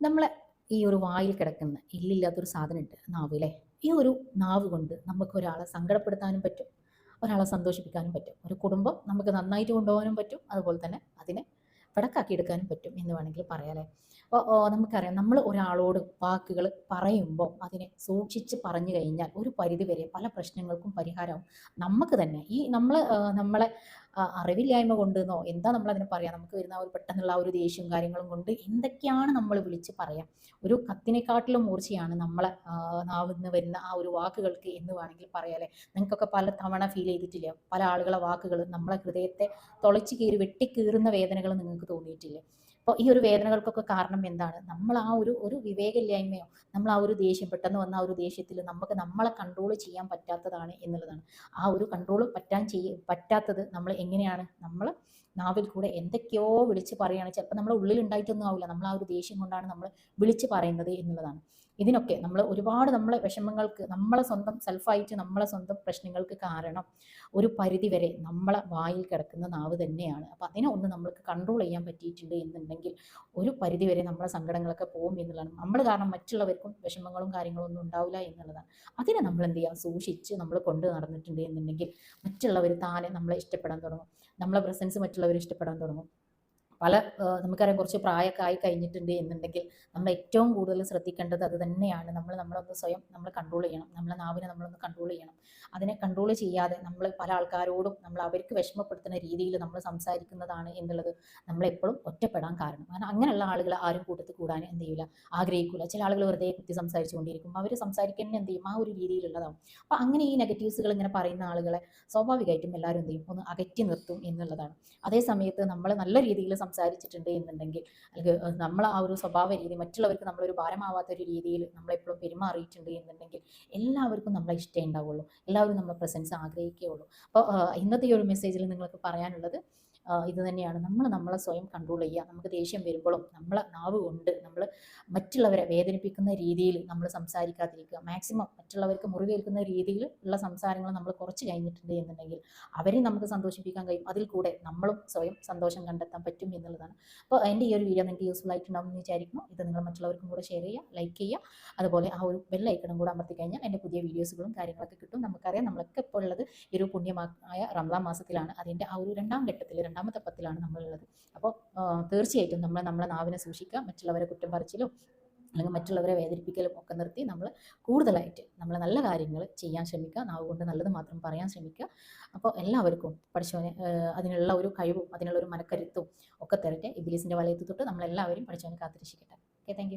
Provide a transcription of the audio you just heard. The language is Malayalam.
നമ്മളെ ഈ ഒരു വായിൽ കിടക്കുന്ന ഇല്ലില്ലാത്തൊരു സാധനമുണ്ട് നാവ് അല്ലേ ഈ ഒരു നാവ് കൊണ്ട് നമുക്ക് ഒരാളെ സങ്കടപ്പെടുത്താനും പറ്റും ഒരാളെ സന്തോഷിപ്പിക്കാനും പറ്റും. ഒരു കുടുംബം നമുക്ക് നന്നായിട്ട് കൊണ്ടുപോകാനും പറ്റും. അതുപോലെ തന്നെ അതിനെ പിടക്കാക്കി എടുക്കാനും പറ്റും എന്ന് വേണമെങ്കിൽ പറയാലേ അപ്പോൾ നമുക്കറിയാം നമ്മൾ ഒരാളോട് വാക്കുകൾ പറയുമ്പോൾ അതിനെ സൂക്ഷിച്ച് പറഞ്ഞു കഴിഞ്ഞാൽ ഒരു പരിധി വരെ പല പ്രശ്നങ്ങൾക്കും പരിഹാരവും നമുക്ക് തന്നെ. ഈ നമ്മൾ നമ്മളെ അറിവില്ലായ്മ കൊണ്ടെന്നോ എന്താ നമ്മൾ അതിന് പറയാം? നമുക്ക് വരുന്ന ഒരു പെട്ടെന്നുള്ള ആ ഒരു ദേഷ്യവും കാര്യങ്ങളും കൊണ്ട് എന്തൊക്കെയാണ് നമ്മൾ വിളിച്ച് പറയാം? ഒരു കത്തിനെക്കാട്ടിലും മൂർച്ചയാണ് നമ്മളെ നാവിന്ന് വരുന്ന ആ ഒരു വാക്കുകൾക്ക് എന്ന് വേണമെങ്കിൽ പറയാലേ നിങ്ങൾക്കൊക്കെ പല തവണ ഫീൽ ചെയ്തിട്ടില്ല? പല ആളുകളെ വാക്കുകൾ നമ്മളെ ഹൃദയത്തെ തുളച്ച് കീറി വെട്ടിക്കീറുന്ന വേദനകൾ നിങ്ങൾക്ക് തോന്നിയിട്ടില്ലേ? അപ്പോൾ ഈ ഒരു വേദനകൾക്കൊക്കെ കാരണം എന്താണ്? നമ്മൾ ആ ഒരു ഒരു വിവേകമില്ലായ്മയോ നമ്മൾ ആ ഒരു ദേഷ്യം പെട്ടെന്ന് വന്ന ആ ഒരു ദേഷ്യത്തിൽ നമുക്ക് നമ്മളെ കൺട്രോൾ ചെയ്യാൻ പറ്റാത്തതാണ് എന്നുള്ളതാണ്. ആ ഒരു കൺട്രോൾ പറ്റാൻ ചെയ്യ പറ്റാത്തത് നമ്മൾ എങ്ങനെയാണ്? നമ്മൾ നാവിൽ കൂടെ എന്തൊക്കെയോ വിളിച്ച് പറയുകയാണ് ചിലപ്പോൾ നമ്മളെ ഉള്ളിൽ ഉണ്ടായിട്ടൊന്നും ആവില്ല. നമ്മൾ ആ ഒരു ദേഷ്യം കൊണ്ടാണ് നമ്മൾ വിളിച്ച് പറയുന്നത് എന്നുള്ളതാണ്. ഇതിനൊക്കെ നമ്മൾ ഒരുപാട് നമ്മളെ വിഷമങ്ങൾക്ക് നമ്മളെ സ്വന്തം സെൽഫായിട്ട് നമ്മളെ സ്വന്തം പ്രശ്നങ്ങൾക്ക് കാരണം ഒരു പരിധി വരെ നമ്മളെ വായിൽ കിടക്കുന്ന നാവ് തന്നെയാണ്. അപ്പോൾ അതിനെ ഒന്ന് നമ്മൾക്ക് കൺട്രോൾ ചെയ്യാൻ പറ്റിയിട്ടുണ്ട് എന്നുണ്ടെങ്കിൽ ഒരു പരിധി വരെ നമ്മളെ സങ്കടങ്ങളൊക്കെ പോകും എന്നുള്ളതാണ്. നമ്മൾ കാരണം മറ്റുള്ളവർക്കും വിഷമങ്ങളും കാര്യങ്ങളും ഒന്നും ഉണ്ടാവില്ല എന്നുള്ളതാണ്. അതിനെ നമ്മൾ എന്ത് ചെയ്യാം? സൂക്ഷിച്ച് നമ്മൾ കൊണ്ടു നടന്നിട്ടുണ്ട് എന്നുണ്ടെങ്കിൽ മറ്റുള്ളവർ താനെ നമ്മളെ ഇഷ്ടപ്പെടാൻ തുടങ്ങും. നമ്മളെ പ്രസൻസ് മറ്റുള്ളവർ ഇഷ്ടപ്പെടാൻ തുടങ്ങും. പല നമുക്കറിയാം കുറച്ച് പ്രായമൊക്കെ ആയി കഴിഞ്ഞിട്ടുണ്ട് എന്നുണ്ടെങ്കിൽ നമ്മൾ ഏറ്റവും കൂടുതൽ ശ്രദ്ധിക്കേണ്ടത് അത് തന്നെയാണ്. നമ്മൾ നമ്മളൊന്ന് സ്വയം നമ്മൾ കൺട്രോൾ ചെയ്യണം. നമ്മളെ നാവിനെ നമ്മളൊന്ന് കൺട്രോൾ ചെയ്യണം. അതിനെ കൺട്രോൾ ചെയ്യാതെ നമ്മൾ പല ആൾക്കാരോടും നമ്മൾ അവർക്ക് വിഷമപ്പെടുത്തുന്ന രീതിയിൽ നമ്മൾ സംസാരിക്കുന്നതാണ് എന്നുള്ളത് നമ്മളെപ്പോഴും ഒറ്റപ്പെടാൻ കാരണം. കാരണം അങ്ങനെയുള്ള ആളുകൾ ആരും കൂട്ടത്തിൽ കൂടാൻ എന്ത് ചെയ്യില്ല ആഗ്രഹിക്കില്ല ചില ആളുകൾ വെറുതെ കുത്തി സംസാരിച്ചുകൊണ്ടിരിക്കും. അവർ സംസാരിക്കുന്ന എന്ത് ചെയ്യും? ആ ഒരു രീതിയിലുള്ളതാവും. അപ്പോൾ അങ്ങനെ ഈ നെഗറ്റീവ്സുകൾ ഇങ്ങനെ പറയുന്ന ആളുകളെ സ്വാഭാവികമായിട്ടും എല്ലാവരും എന്ത് ചെയ്യും? ഒന്ന് അകറ്റി നിർത്തും എന്നുള്ളതാണ്. അതേ സമയത്ത് നമ്മൾ നല്ല രീതിയിൽ സംസാരിച്ചിട്ടുണ്ട് എന്നുണ്ടെങ്കിൽ അല്ലെങ്കിൽ നമ്മൾ ആ ഒരു സ്വഭാവ രീതി മറ്റുള്ളവർക്ക് നമ്മളൊരു ഭാരമാവാത്ത ഒരു രീതിയിൽ നമ്മളെപ്പോഴും പെരുമാറിയിട്ടുണ്ട് എന്നുണ്ടെങ്കിൽ എല്ലാവർക്കും നമ്മളെ ഇഷ്ടം ഉണ്ടാവുള്ളൂ. എല്ലാവരും നമ്മളെ പ്രസൻസ് ആഗ്രഹിക്കുകയുള്ളൂ അപ്പോൾ ഇന്നത്തെ ഈ ഒരു മെസ്സേജിൽ നിങ്ങൾക്ക് പറയാനുള്ളത് ഇത് തന്നെയാണ്. നമ്മൾ നമ്മളെ സ്വയം കൺട്രോൾ ചെയ്യുക. നമുക്ക് ദേഷ്യം വരുമ്പോഴും നമ്മളെ നാവ് കൊണ്ട് നമ്മൾ മറ്റുള്ളവരെ വേദനിപ്പിക്കുന്ന രീതിയിൽ നമ്മൾ സംസാരിക്കാതിരിക്കുക. മാക്സിമം മറ്റുള്ളവർക്ക് മുറിവേൽക്കുന്ന രീതിയിൽ ഉള്ള സംസാരങ്ങൾ നമ്മൾ കുറച്ച് കഴിഞ്ഞിട്ടുണ്ട് എന്നുണ്ടെങ്കിൽ അവരെ നമുക്ക് സന്തോഷിപ്പിക്കാൻ കഴിയും. അതിൽ കൂടെ നമ്മളും സ്വയം സന്തോഷം കണ്ടെത്താൻ പറ്റും എന്നുള്ളതാണ്. അപ്പോൾ എന്റെ ഈ ഒരു വീഡിയോ നിങ്ങൾക്ക് യൂസ്ഫുൾ ആയിട്ടുണ്ടാവും എന്ന് വിചാരിക്കുന്നു. ഇത് നിങ്ങൾ മറ്റുള്ളവർക്കും കൂടെ ഷെയർ ചെയ്യുക ലൈക്ക് ചെയ്യുക. അതുപോലെ ആ ഒരു ബെല്ലൈക്കണം കൂടെ അമർത്തി കഴിഞ്ഞാൽ എന്റെ പുതിയ വീഡിയോസുകളും കാര്യങ്ങളൊക്കെ കിട്ടും. നമുക്കറിയാം നമ്മളൊക്കെ ഇപ്പോൾ ഉള്ളത് ഒരു പുണ്യമായ റംസാൻ മാസത്തിലാണ്. അതിന്റെ ആ ഒരു രണ്ടാം ഘട്ടത്തിൽ രണ്ടാമത്തെ പത്തിലാണ് നമ്മളുള്ളത്. അപ്പോൾ തീർച്ചയായിട്ടും നമ്മൾ നമ്മളെ നാവിനെ സൂക്ഷിക്കുക മറ്റുള്ളവരെ കുറ്റം പറിച്ചിലും അല്ലെങ്കിൽ മറ്റുള്ളവരെ വേദനിപ്പിക്കലും ഒക്കെ നിർത്തി നമ്മൾ കൂടുതലായിട്ട് നമ്മൾ നല്ല കാര്യങ്ങൾ ചെയ്യാൻ ശ്രമിക്കുക നാവ് കൊണ്ട് നല്ലത് മാത്രം പറയാൻ ശ്രമിക്കുക. അപ്പോൾ എല്ലാവർക്കും പഠിച്ചവനെ അതിനുള്ള ഒരു കഴിവും അതിനുള്ള ഒരു മനക്കരുത്തും ഒക്കെ തരട്ടെ. ഇബിലീസിന്റെ വലയത്തിൽ തൊട്ട് നമ്മളെല്ലാവരും പഠിച്ചവനെ കാത്തിരക്ഷിക്കട്ടെ. Okay thank